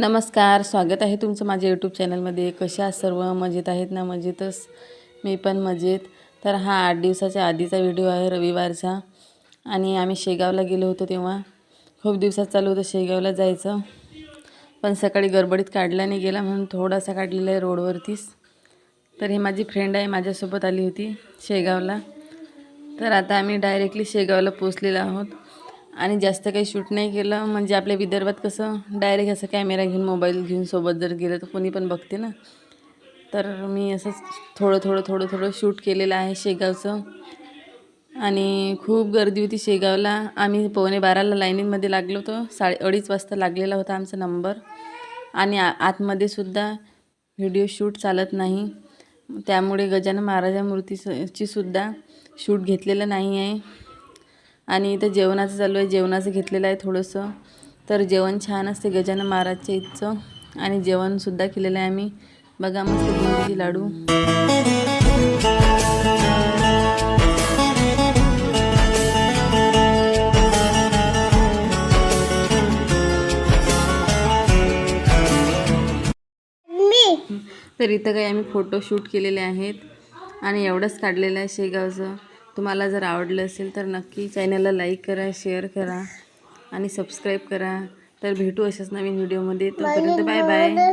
नमस्कार स्वागत आहे तुमचं माझ्या यूट्यूब चॅनलमध्ये कशा सर्व? मजेत आहेत ना? मजेतच. मी पण मजेत. तर हा आठ दिवसाच्या आधीचा व्हिडिओ आहे रविवारचा आणि आम्ही शेगावला गेलो होतो तेव्हा. खूप दिवसात चालू होतं शेगावला जायचं. पण सकाळी गडबडीत काढला नाही गेला म्हणून थोडासा काढलेला आहे रोडवरतीच. तर ही माझी फ्रेंड आहे माझ्यासोबत आली होती शेगावला. तर आता आम्ही डायरेक्टली शेगावला पोचलेलो आहोत. आणि जास्त काही शूट नाही केलं. म्हणजे आपल्या विदर्भात कसं डायरेक्ट असं कॅमेरा घेऊन मोबाईल घेऊन सोबत जर गेलं तर कोणी पण बघते ना. तर मी असंच थोडं थोडं थोडं थोडं शूट केलेलं आहे शेगावचं. आणि खूप गर्दी होती शेगावला. आम्ही पावणे बाराला लाईनीमध्ये लागलो होतो. साडे अडीच वाजता लागलेला होता आमचा नंबर आणि आ आतमध्ये सुद्धा व्हिडिओ शूट चालत नाही. त्यामुळे गजानन महाराजा मूर्तीची सुद्धा शूट घेतलेलं नाही आहे आणि इथं जेवणाचं चालू आहे. जेवणाचं घेतलेलं आहे थोडंसं. तर जेवण छान असते गजानन महाराजच्या इथचं. आणि जेवणसुद्धा केलेलं आहे आम्ही. बघा मस्त बुंदीचे लाडू. तर इथं काही आम्ही फोटो शूट केलेले आहेत. आणि एवढंच काढलेलं आहे शेगावचं. तुम्हाला जर आवडलं असेल तर नक्की चॅनलला लाईक करा शेअर करा आणि सबस्क्राईब करा. तर भेटू अशाच नवीन व्हिडिओमध्ये. तोपर्यंत बाय बाय